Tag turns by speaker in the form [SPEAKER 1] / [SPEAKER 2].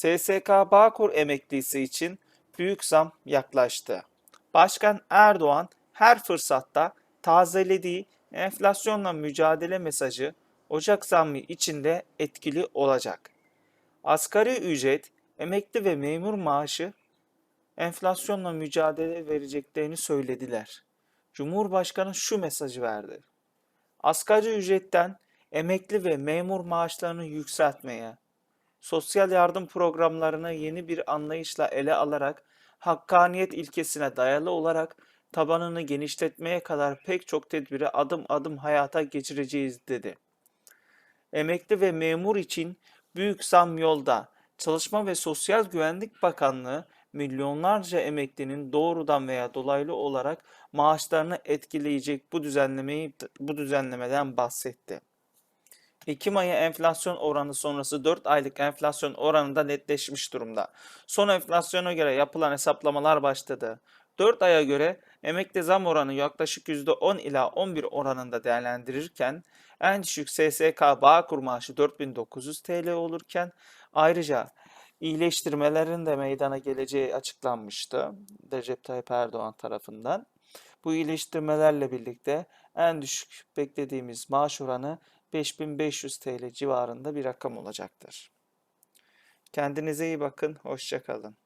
[SPEAKER 1] SSK Bağkur emeklisi için büyük zam yaklaştı. Başkan Erdoğan her fırsatta tazelediği enflasyonla mücadele mesajı Ocak zammı içinde etkili olacak. Asgari ücret, emekli ve memur maaşı enflasyonla mücadele vereceklerini söylediler. Cumhurbaşkanı şu mesajı verdi. Asgari ücretten emekli ve memur maaşlarını yükseltmeye, sosyal yardım programlarını yeni bir anlayışla ele alarak hakkaniyet ilkesine dayalı olarak tabanını genişletmeye kadar pek çok tedbiri adım adım hayata geçireceğiz dedi. Emekli ve memur için büyük zam yolda. Çalışma ve Sosyal Güvenlik Bakanlığı milyonlarca emeklinin doğrudan veya dolaylı olarak maaşlarını etkileyecek bu düzenlemeyi bu düzenlemeden bahsetti. Ekim ayı enflasyon oranı sonrası 4 aylık enflasyon oranında netleşmiş durumda. Son enflasyona göre yapılan hesaplamalar başladı. 4 aya göre emekli zam oranı yaklaşık %10 ila 11 oranında değerlendirirken en düşük SSK Bağkur maaşı 4900 TL olurken ayrıca iyileştirmelerin de meydana geleceği açıklanmıştı Recep Tayyip Erdoğan tarafından. Bu iyileştirmelerle birlikte en düşük beklediğimiz maaş oranı 5500 TL civarında bir rakam olacaktır. Kendinize iyi bakın, hoşça kalın.